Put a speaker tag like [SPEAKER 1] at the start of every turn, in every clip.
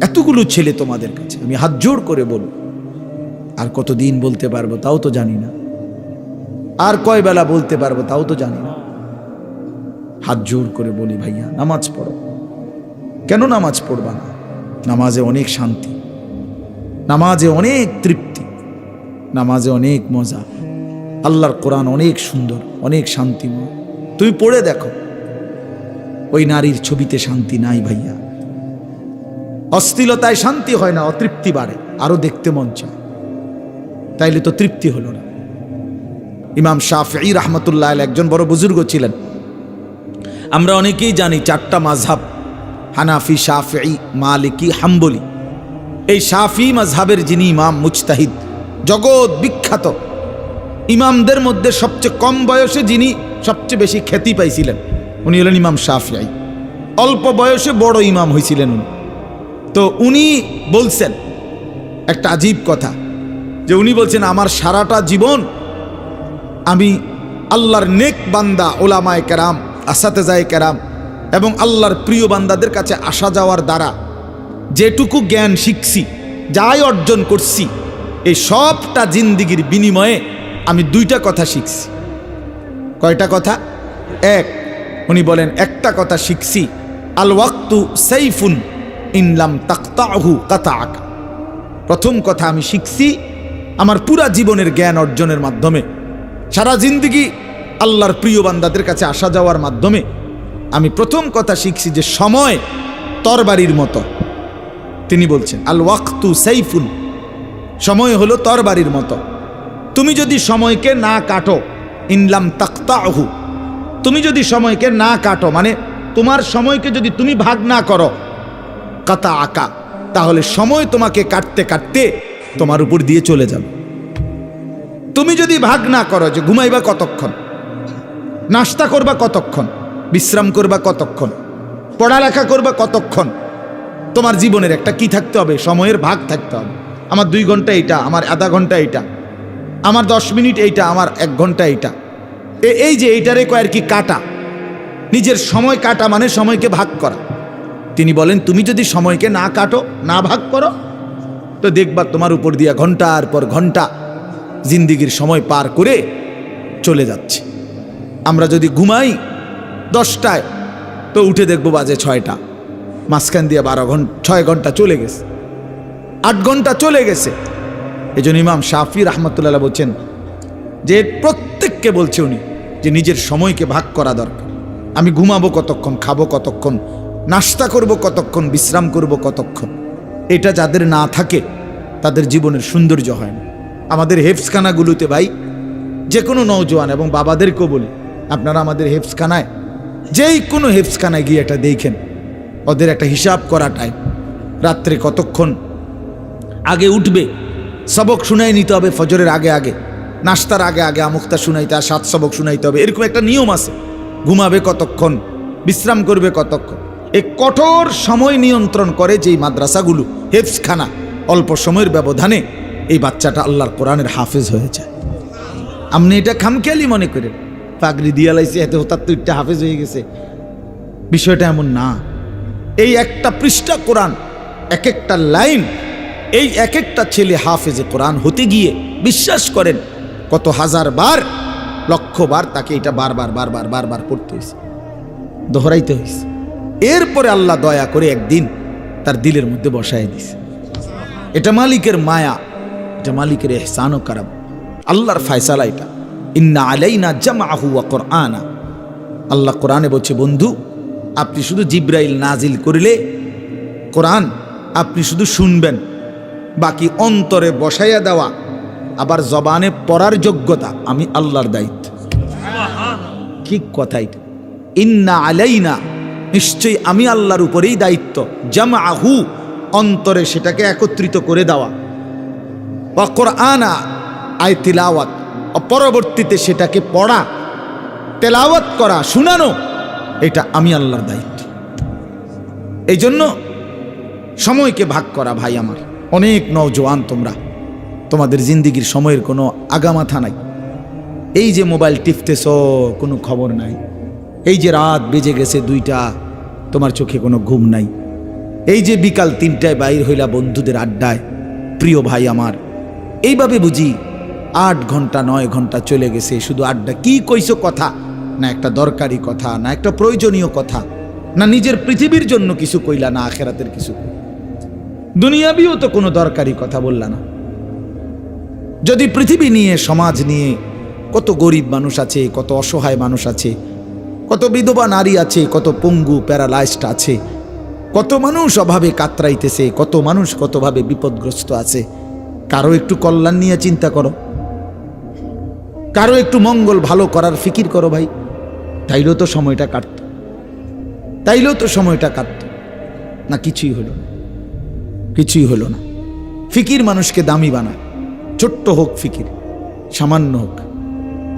[SPEAKER 1] এতগুলো ছেলে তোমাদের কাছে। আমি হাত জোড় করে বলব, আর কতদিন বলতে পারব তাও তো জানি না। আর কয় বেলা বলতে পারব তাও তো জানি না। হাত জোড় করে বলি, ভাইয়া, নামাজ পড়ো। কেন নামাজ পড়বা না? নামাজে অনেক শান্তি, নামাজে অনেক তৃপ্তি, নামাজে অনেক মজা। আল্লাহর কোরআন অনেক সুন্দর, অনেক শান্তিময়। তুমি পড়ে দেখো, ওই নারীর ছবিতে শান্তি নাই ভাইয়া। অস্থিলতায় শান্তি হয় না, অতৃপ্তি বাড়ে, আরও দেখতে মন চায়। তাইলে তো তৃপ্তি হলো না। ইমাম শাফি রহমতুল্লাহ একজন বড় বুজুর্গ ছিলেন। আমরা অনেকেই জানি চারটা মাঝহাব হানাফি শাফি মালিকি, হাম্বলি। এই শাফি মাঝহাবের যিনি ইমাম মুজতাহিদ, জগৎ বিখ্যাত। ইমামদের মধ্যে সবচেয়ে কম বয়সে যিনি সবচেয়ে বেশি খ্যাতি পাইছিলেন, উনি হলেন ইমাম শাফিআই অল্প বয়সে বড় ইমাম হয়েছিলেন উনি। তো উনি বলছেন একটা আজীব কথা, যে উনি বলছেন, আমার সারাটা জীবন আমি আল্লাহর নেক বান্দা ওলামায় কেরাম, আসাতেজায় কেরাম এবং আল্লাহর প্রিয় বান্দাদের কাছে আসা যাওয়ার দ্বারা যেটুকু জ্ঞান শিখছি, যাই অর্জন করছি, এই সবটা জিন্দিগির বিনিময়ে আমি দুইটা কথা শিখছি। কয়টা কথা? এক, উনি বলেন, একটা কথা শিখছি আল ওয়াক্তু সাইফুন ইনলাম তাক্তাহু কাতা আকা প্রথম কথা আমি শিখছি আমার পুরা জীবনের জ্ঞান অর্জনের মাধ্যমে। সারা জিন্দিগি আল্লাহর প্রিয় বান্দাদের কাছে আসা যাওয়ার মাধ্যমে আমি প্রথম কথা শিখছি যে সময় তরবারির মতো। তিনি বলছেন, আল ওয়াক্তু সাইফুন সময় হলো তরবারির মতো। তুমি যদি সময়কে না কাটো ইনলাম তাক্তাহু। তুমি যদি সময়কে না কাটো মানে তোমার সময়কে যদি তুমি ভাগ না করো কাতা আঁকা তাহলে সময় তোমাকে কাটতে কাটতে তোমার উপর দিয়ে চলে যাবে। তুমি যদি ভাগ না করো যে ঘুমাইবা কতক্ষণ, নাস্তা করবা কতক্ষণ, বিশ্রাম করবা কতক্ষণ, পড়ালেখা করবা কতক্ষণ, তোমার জীবনের একটা কি থাকতে হবে? সময়ের ভাগ থাকতে হবে। আমার দুই ঘণ্টা এইটা, আমার আধা ঘণ্টা এইটা, আমার দশ মিনিট এইটা, আমার এক ঘণ্টা এইটা। এই যে এইটারে কয়ের কি কাটা, নিজের সময় কাটা মানে সময়কে ভাগ করা। তিনি বলেন, তুমি যদি সময়কে না কাটো, না ভাগ করো, তো দেখবা তোমার উপর দিয়া ঘণ্টার পর ঘণ্টা জিন্দিগির সময় পার করে চলে যাচ্ছে। আমরা যদি ঘুমাই দশটায়, তো উঠে দেখব বাজে ছয়টা। মাঝখান দিয়ে বারো ঘণ্টা ছয় ঘণ্টা চলে গেছে। আট ঘণ্টা চলে গেছে। এই জন্য ইমাম শাফি রহমতুল্লাহ বলছেন যে, প্রত্যেককে বলছে উনি যে, নিজের সময়কে ভাগ করা দরকার। আমি ঘুমাবো কতক্ষণ, খাব কতক্ষণ নাস্তা করব কতক্ষণ, বিশ্রাম করব কতক্ষণ? এটা যাদের না থাকে, তাদের জীবনের সৌন্দর্য হয় না। আমাদের হেফসখানাগুলোতে ভাই যে কোনো নৌজওয়ান এবং বাবাদেরকেও বলি আপনারা আমাদের হেফসখানায় যেই কোনো হেফসখানায় গিয়ে এটা দেখেন। ওদের একটা হিসাব করা টাইম রাত্রে কতক্ষণ? আগে উঠবে, সবক শুনাই নিতে হবে ফজরের আগে আগে। নাস্তার আগে আগে আমুক্তা শুনাইতে আর সাত সবক শুনাইতে হবে। এরকম একটা নিয়ম আছে। ঘুমাবে কতক্ষণ? বিশ্রাম করবে কতক্ষণ? এই কঠোর সময় নিয়ন্ত্রণ করে যেই মাদ্রাসাগুলো হেফসখানা অল্প সময়ের ব্যবধানে এই বাচ্চাটা আল্লাহর কোরআনের হাফেজ হয়ে যায়। আপনি এটা খামখেয়ালি মনে করেন, পাগড়ি দিয়া লাইছে, এতে হতার তো একটা হাফেজ হয়ে গেছে। বিষয়টা এমন না। এই একটা পৃষ্ঠা কোরআন এক একটা লাইন, এই এক একটা ছেলে হাফেজে কোরআন হতে গিয়ে বিশ্বাস করেন, কত হাজার বার, লক্ষ বার তাকে এটা বারবার বারবার বারবার পড়তে হয়েছে দোহরাইতে হয়েছে এরপরে আল্লাহ দয়া করে একদিন তার দিলের মধ্যে বসায় দিছে এটা মালিকের মায়া এটা মালিকের এহসানও ও কারাম। আল্লাহর ফায়সালা এটা। ইন্না আলাইনা জামাহু ওয়া কোরআনা। আল্লাহ কোরআনে বলছে বন্ধু আপনি শুধু জিব্রাইল নাজিল করিলে কোরআন আপনি শুধু শুনবেন বাকি অন্তরে বসাইয়া দেওয়া আবার জবানে পড়ার যোগ্যতা আমি আল্লাহর দায়িত্ব। কি কথা এটা। ইন্না আলাইনা নিশ্চয়ই আমি আল্লাহর উপরেই দায়িত্ব। জামা আহু অন্তরে সেটাকে একত্রিত করে দেওয়া। বা কোরআনা, আয় তিলাওয়াত। পরবর্তীতে সেটাকে পড়া, তেলাওয়াত করা, শুনানো, এটা আমি আল্লাহর দায়িত্ব। এই জন্য সময়কে ভাগ করা ভাই আমার। অনেক নওজোয়ান তোমরা। তোমাদের জিন্দিগির সময়ের কোনো আগামাথা নাই। এই যে মোবাইল টিপতেছ, কোনো খবর নাই। এই যে রাত বেজে গেছে দুইটা তোমার চোখে কোনো ঘুম নাই। এই যে বিকাল তিনটায় বাইর হইলা বন্ধুদের আড্ডায়, প্রিয় ভাই আমার, এইভাবে বুঝি আট ঘণ্টা, নয় ঘণ্টা চলে গেছে, শুধু আড্ডা কি কইছো কথা? না একটা দরকারি কথা, না একটা প্রয়োজনীয় কথা, না নিজের পৃথিবীর জন্য কিছু কইলা, না আখেরাতের কিছু দুনিয়াবিও তো কোনো দরকারি কথা বললা না। যদি পৃথিবী নিয়ে, সমাজ নিয়ে কত গরিব মানুষ আছে, কত অসহায় মানুষ আছে কত বিধবা নারী আছে, কত পঙ্গু প্যারালাইজড আছে, কত মানুষ অভাবে কাতরাইতেছে, কত মানুষ কতভাবে বিপদগ্রস্ত আছে। কারও একটু কল্যাণ নিয়ে চিন্তা করো। কারও একটু মঙ্গল ভালো করার ফিকির করো ভাই। তাইলেও তো সময়টা কাটত। তাইলেও তো সময়টা কাটত। না, কিছুই হলো না। কিছুই হলো না। ফিকির মানুষকে দামি বানায়। ছোট্ট হোক ফিকির, সামান্য হোক।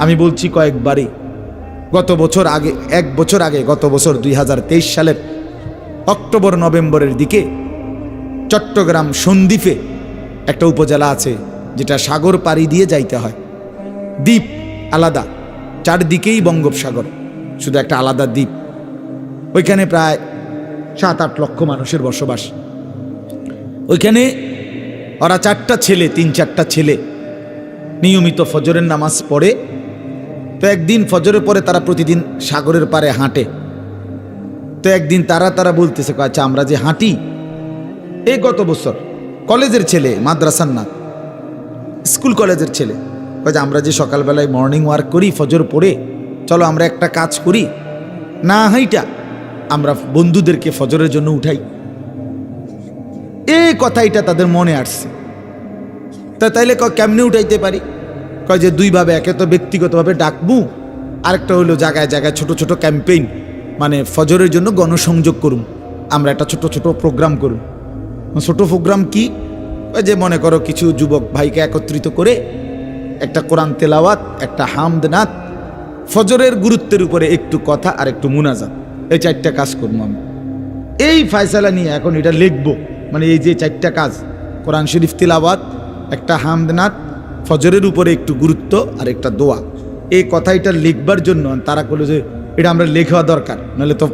[SPEAKER 1] আমি বলছি কয়েকবারই গত বছর আগে, এক বছর আগে, গত বছর দুই সালের অক্টোবর, নভেম্বরের দিকে চট্টগ্রাম সন্দ্বীপে একটা উপজেলা আছে, যেটা সাগর পাড়ি দিয়ে যাইতে হয়। দ্বীপ আলাদা, চারদিকেই বঙ্গোপসাগর, শুধু একটা আলাদা দ্বীপ। ওইখানে প্রায় সাত আট লক্ষ মানুষের বসবাস। ওইখানে ওরা চারটা ছেলে, তিন চারটা ছেলে নিয়মিত ফজরের নামাজ পড়ে তো একদিন ফজরের পরে তারা প্রতিদিন সাগরের পারে হাঁটে। তো একদিন তারা তারা বলতেছে আচ্ছা আমরা যে হাঁটি এই গত বছর কলেজের ছেলে, মাদ্রাসার না, স্কুল কলেজের ছেলে যে আমরা যে সকালবেলায় মর্নিং ওয়ার্ক করি, ফজর পড়ে, চলো আমরা একটা কাজ করি, না হাইটা, আমরা বন্ধুদেরকে ফজরের জন্য উঠাই। এই কথাইটা তাদের মনে আসছে। তা তাইলে কেমনে উঠাইতে পারি? কয় যে দুইভাবে একে তো ব্যক্তিগতভাবে ডাকবো, আরেকটা হলো জায়গায় জায়গায় ছোট ছোট ক্যাম্পেইন মানে ফজরের জন্য গণসংযোগ করুন। আমরা একটা ছোট ছোট প্রোগ্রাম করুন। ছোট প্রোগ্রাম কি? যে মনে করো কিছু যুবক ভাইকে একত্রিত করে একটা কোরআন তেলাওয়াত, একটা হামদ নাথ ফজরের গুরুত্বের উপরে একটু কথা আর একটু মুনাজাত। এই চারটা কাজ করব আমি। এই ফায়সালা নিয়ে এখন এটা লিখব। মানে এই যে চারটা কাজ, কোরআন শরীফ তেলাওয়াত, একটা হামদনাথ ফজরের উপরে একটু গুরুত্ব আর একটা দোয়া। এই কথাইটা লিখবার জন্য তারা করল যে, এটা আমরা লেখা দরকার, নাহলে তো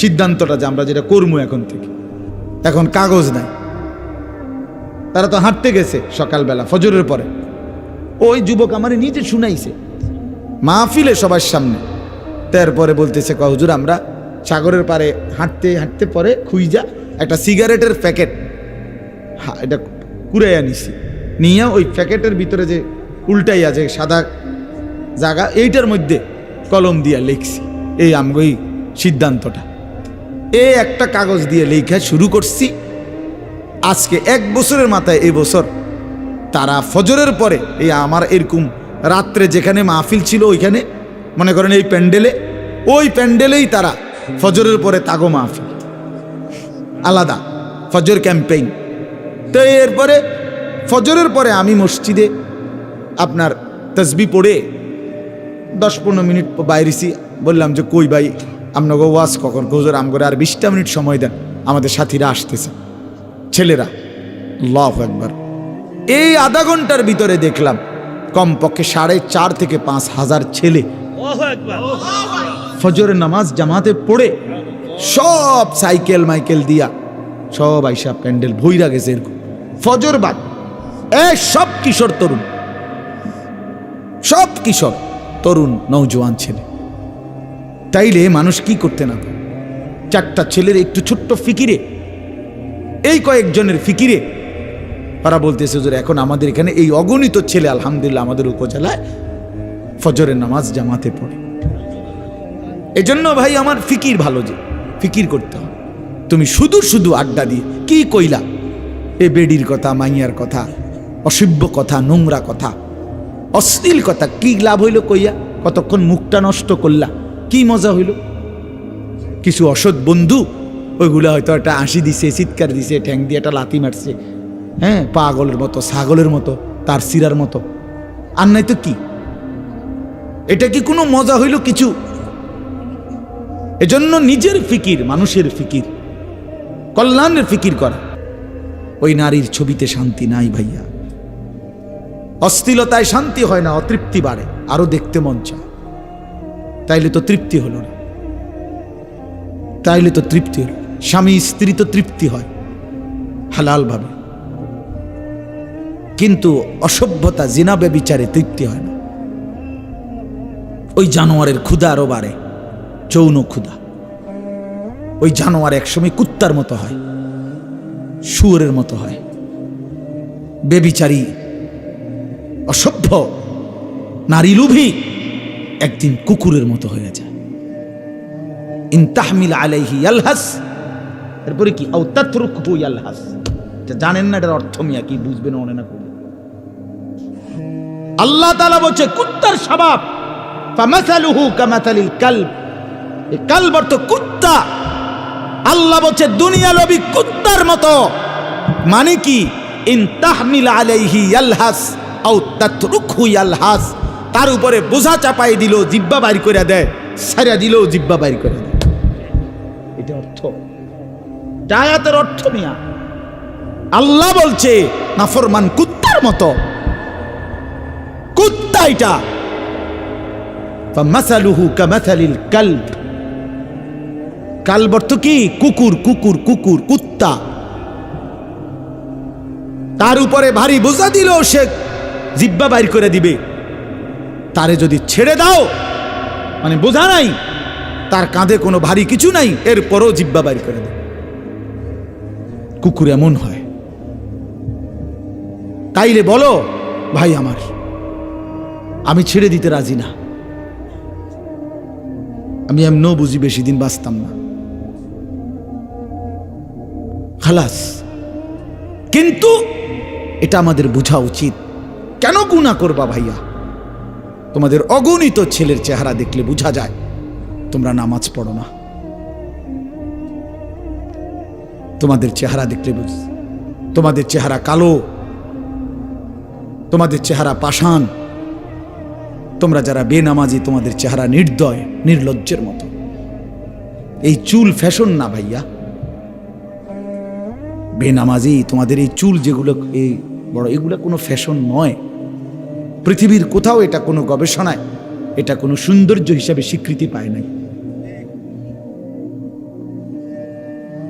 [SPEAKER 1] সিদ্ধান্তটা যে আমরা যেটা করব এখন থেকে। এখন কাগজ নাই। তারা তো হাঁটতে গেছে সকালবেলা, ফজরের পরে। ওই যুবক আমার নিজে শুনাইছে, মাহফিলে সবার সামনে। তারপরে বলতেছে ক হুজুর, আমরা সাগরের পারে হাঁটতে হাঁটতে পরে খুইজা একটা সিগারেটের প্যাকেট, হা, এটা কুড়াই আনিছি নিয়ে ওই প্যাকেটের ভিতরে যে উল্টাই আছে, সাদা জায়গা, এইটার মধ্যে কলম দিয়া লিখছি। এই আমগই সিদ্ধান্তটা। এই একটা কাগজ দিয়ে লেখা শুরু করছি। আজকে এক বছরের মাথায় বছর। তারা ফজরের পরে এই আমার এরকম রাত্রে যেখানে মাহফিল ছিল ওইখানে, মনে করেন এই প্যান্ডেলে, ওই প্যান্ডেলেই তারা ফজরের পরে তাগো মাহফিল। আলাদা ফজর ক্যাম্পেইন। তো এরপরে ফজরের পরে আমি মসজিদে আপনার তসবি পড়ে দশ পনেরো মিনিট বাইরেছি বললাম যে কই ভাই আপনাকে ওয়াজ কখন? গোজর আম করে আর বিশটা মিনিট সময় দেন আমাদের সাথীরা আসতেছে। ছেলেরা লভ একবার এই আধা ঘণ্টার ভিতরে দেখলাম কমপক্ষে সাড়ে চার থেকে পাঁচ হাজার ছেলে ফজরের নামাজ জামাতে পড়ে সব সাইকেল মাইকেল দিয়া সব আইসা প্যান্ডেল ভৈরা গেছে এরকম। ফজর বাদ এ সব কিশোর তরুণ, সব কিশোর তরুণ নৌজওয়ান ছেলে। তাইলে মানুষ কি করতে না চারটা ছেলের একটু ছোট্ট ফিকিরে, এই কয়েকজনের ফিকিরে। তারা বলতেছে যে এখন আমাদের এখানে এই অগণিত ছেলে, আলহামদুলিল্লাহ, আমাদের উপজেলায় ফজরের নামাজ জামাতে পড়ে। এজন্য ভাই আমার ফিকির ভালো যে, ফিকির করতে হবে। তুমি শুধু শুধু আড্ডা দিয়ে, কি কইলা? এ বেডির কথা, মাইয়ার কথা অসভ্য কথা, নোংরা কথা। অশ্লীল কথা, কি লাভ হইল কইয়া? কতক্ষণ মুখটা নষ্ট করলা, কি মজা হইল? কিছু অসৎ বন্ধু, ওইগুলা হয়তো একটা আশি দিছে, চিৎকার দিছে, ঠ্যাং দিয়ে একটা লাথি মারছে। হ্যাঁ পাগলের মতো, ছাগলের মতো, তার সিরার মতো। আর নাই তো কি? এটা কি কোনো মজা হইল কিছু? এজন্য নিজের ফিকির, মানুষের ফিকির, কল্যাণের ফিকির করা। ওই নারীর ছবিতে শান্তি নাই ভাইয়া। অস্থিলতায় শান্তি হয় না, অতৃপ্তি বাড়ে, আরও দেখতে মন চায়। তাইলে তো তৃপ্তি হলো না। তাইলে তো তৃপ্তি হলো। স্বামী, স্ত্রী তো তৃপ্তি হয় হালালভাবে কিন্তু অসভ্যতা জিনাবে বিচারে তৃপ্তি হয় না। ওই জানোয়ারের ক্ষুধা আরও বাড়ে, যৌন ক্ষুধা। ওই জানোয়ার একসময় কুত্তার মতো হয়, শুয়োরের মতো হয়। বেবিচারী নারী লুভি একদিন কুকুরের মতো হয়ে যায়। ইনতাহমিল আলাইহি ইয়ালহাস, এরপরে কি? ইয়ালহাস। এটা জানেন না এটার অর্থ মিয়া, কি বুঝবেন মনে না করবে আল্লাহ তাআলা বলছে, কুত্তার স্বভাব, ফামাসালুহু কামাসালিল কালব। এই কালব অর্থ কুত্তা। আল্লাহ বলছে, দুনিয়া লবি কুত্তার মতো। মানে কি? ইন তাহমিল আলাইহি ইয়ালহাস তার উপরে বোঝা চাপাই দিল, জিব্বা বাইর করে দেয়। সারিয়া দিল, জিব্বা বাইর করে দেয়। এটা অর্থ? ডায়াতের অর্থ মিয়া। আল্লাহ বলছে, নাফরমান কুত্তার মতো। কুত্তা এটা। ফামাসালুহু কামাসালিল কি? কুকুর কুকুর কুকুর, কুত্তা। তার উপরে ভারী বোঝা দিল সে জিব্বা বাইর করে দিবে। তারে যদি ছেড়ে দাও মানে বোঝা নাই, তার কাঁধে কোনো ভারী কিছু নাই, এরপরও জিব্বা বাইর করে দেবে। কুকুর এমন হয়। তাইলে বলো, ভাই আমার, আমি ছেড়ে দিতে রাজি না। আমি এমনও বুঝি বেশি দিন বাঁচতাম না। খালাস, কিন্তু এটা আমাদের বোঝা উচিত। কেন গুণা করবা ভাইয়া? তোমাদের অগণিত ছেলের চেহারা দেখলে বোঝা যায়, তোমরা নামাজ পড়ো না। তোমাদের চেহারা দেখলে বুঝ, তোমাদের চেহারা কালো, তোমাদের চেহারা পাষাণ, তোমরা যারা বেনামাজি, তোমাদের চেহারা নির্দয়, নির্লজ্জের মতো। এই চুল ফ্যাশন না ভাইয়া। বেনামাজি, তোমাদের এই চুল যেগুলো, এই বড়, এগুলো কোনো ফ্যাশন নয়। পৃথিবীর কোথাও এটা কোনো গবেষণায়, এটা কোনো সৌন্দর্য হিসাবে স্বীকৃতি পায় নাই।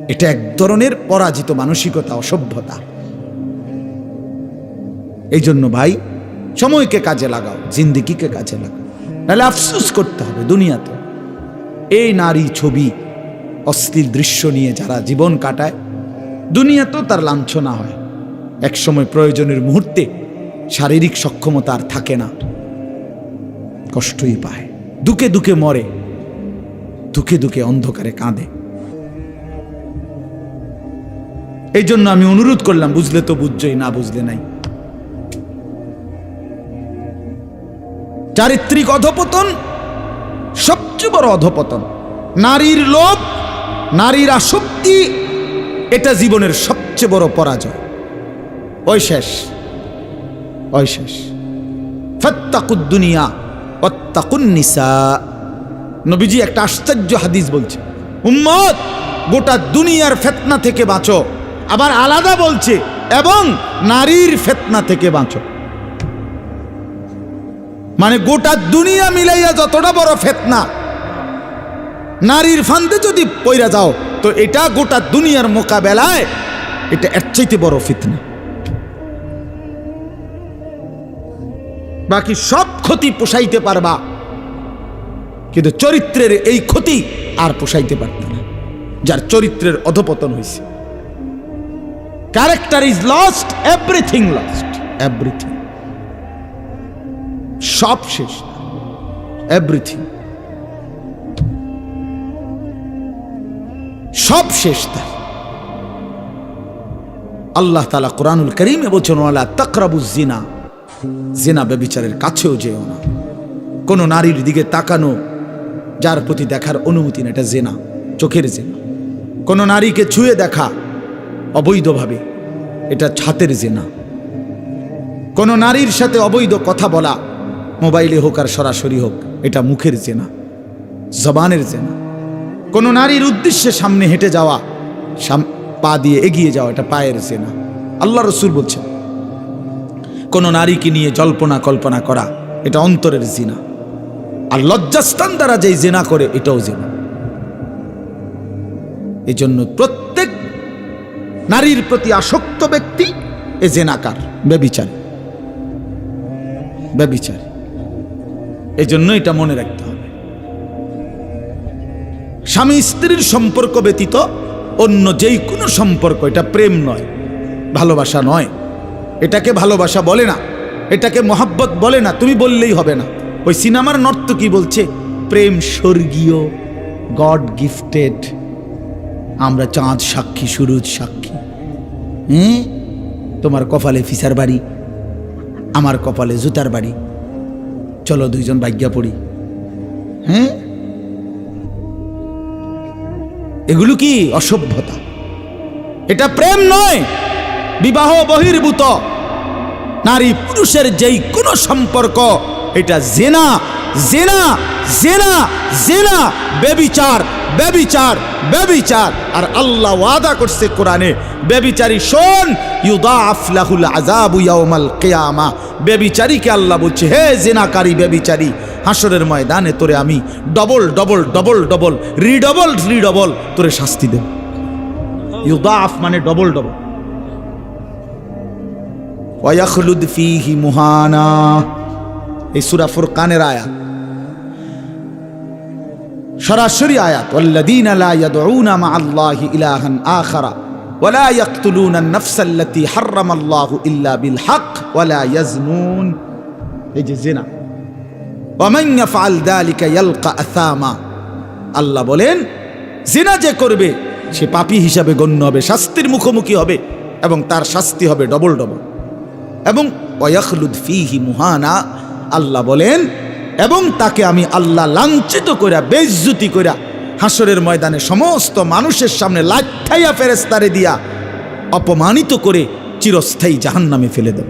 [SPEAKER 1] এটা এক ধরনের পরাজিত মানসিকতা, অসভ্যতা। এই জন্য ভাই, সময়কে কাজে লাগাও, জিন্দিগিকে কাজে লাগাও। নাহলে আফসুস করতে হবে দুনিয়াতে। এই নারী ছবি অস্থির দৃশ্য নিয়ে যারা জীবন কাটায়, দুনিয়াতেও তার লাঞ্ছনা হয়। একসময় প্রয়োজনের মুহূর্তে শারীরিক সক্ষমতা আর থাকে না। কষ্টই পায়। দুকে দুকে মরে। দুকে দুকে অন্ধকারে কাঁদে। এই জন্য আমি অনুরোধ করলাম, বুঝলে তো বুঝছই, না বুঝলে নাই। চারিত্রিক অধপতন সবচেয়ে বড় অধপতন। নারীর লোভ, নারীর আসক্তি, এটা জীবনের সবচেয়ে বড় পরাজয়। ওই শেষ। ওই শেষ ফত্তাকুদ্দুনিয়া অত্তাকুন্নিসা নবীজি একটা আশ্চর্য হাদিস বলছে। উম্মত, গোটা দুনিয়ার ফেতনা থেকে বাঁচো। আবার আলাদা বলছে, এবং নারীর ফেতনা থেকে বাঁচো। মানে গোটা দুনিয়া মিলাইয়া যতটা বড় ফেতনা, নারীর ফান্দে যদি পইরা যাও, তো এটা গোটা দুনিয়ার মোকাবেলায়, এটা এর চাইতে বড় ফিতনা। বাকি সব ক্ষতি পোষাইতে পারবা। কিন্তু চরিত্রের এই ক্ষতি আর পোষাইতে পারত না, যার চরিত্রের অধপতন হয়েছে character is lost everything lost everything সব শেষ এভরিথিং সব শেষ তার আল্লাহ তালা কোরআনুল করিমে বলছেন, ওয়ালা তাকরাবুজ জিনা ব্যবিচারের কাছেও যেও না। কোনো নারীর দিকে তাকানো, যার প্রতি দেখার অনুমতি না, এটা জেনা, চোখের জেনা। কোনো নারীকে ছুঁয়ে দেখা অবৈধভাবে, এটা ছাতের জেনা। কোনো নারীর সাথে অবৈধ কথা বলা, মোবাইলে হোক আর সরাসরি হোক, এটা মুখের জেনা, জবানের জেনা। কোনো নারীর উদ্দেশ্যে সামনে হেঁটে যাওয়া পা দিয়ে এগিয়ে যাওয়া, এটা পায়ের জেনা। আল্লাহ রসুল বলছেন কোনো নারীকে নিয়ে জল্পনা কল্পনা করা, এটা অন্তরের জিনা। আর লজ্জাস্থান দ্বারা যেই জেনা করে, এটাও জেনা। এই জন্য প্রত্যেক নারীর প্রতি আসক্ত ব্যক্তি এ জেনাকার, ব্যবিচার। ব্যবিচার। এই জন্য এটা মনে রাখতে হবে। স্বামী স্ত্রীর সম্পর্ক ব্যতীত অন্য যেই কোনো সম্পর্ক, এটা প্রেম নয়, ভালোবাসা নয়। এটাকে ভালোবাসা বলে না, এটাকে মহাব্বত বলে না, তুমি বললেই হবে না। ওই সিনেমার নর্ত কি বলছে? প্রেম স্বর্গীয়, গড গিফটেড, আমরা চাঁদ সাক্ষী, সুরুজ সাক্ষী। হ্যাঁ তোমার কপালে ফিসার বাড়ি, আমার কপালে জুতার বাড়ি। চলো দুইজন ভাগ্যা পড়ি। হ্যাঁ এগুলো কি অসভ্যতা? এটা প্রেম নয়! বিবাহ বহির্ভূত। নারী পুরুষের যেই কোনো সম্পর্ক, এটা জেনা জেনা জেনা জেনা বেবিচার বেবিচার বেবিচার আর আল্লাহ ওয়াদা করছে কোরআনে বেবিচারি শোন, ইউদাফ লাহুল আযাবু ইয়াউমাল কিয়ামা। বেবিচারীকে আল্লাহ বলছে, হে জেনাকারী বেবিচারী হাসরের ময়দানে তোরে আমি double double double double, redouble redouble তোরে শাস্তি দেব। ইউদাফ মানে ডবল ডবল। ওয়াখলুদ ফিহি মুহানা। এই সুরা ফুরকানের আয়া সরাসরি আয়াত আল্লাদিন লা ইয়াদউনা মা আল্লাহি ইলাহান আখারা ওয়ালা ইয়াকতুলুনা আন-নাফসা আল্লাতী হারামাল্লাহু ইল্লা বিল হক ওয়ালা ইয়াজনুন। এই যে জিনা। ওয়ামান ইয়াফআল যালিকা ইয়ালকা আসামা। আল্লাহ বলেন, জিনা যে করবে, সে পাপী হিসাবে গণ্য হবে, শাস্তির মুখোমুখি হবে এবং তার শাস্তি হবে ডবল ডবল এবং ফিহি মুহানা, আল্লাহ বলেন, এবং তাকে আমি আল্লাহ লাঞ্ছিত কইরা বেজ্জুতি কইরা, হাসরের ময়দানে সমস্ত মানুষের সামনে লাঠাইয়া ফেরেস্তারে দিয়া অপমানিত করে চিরস্থায়ী জাহান নামে ফেলে দেব।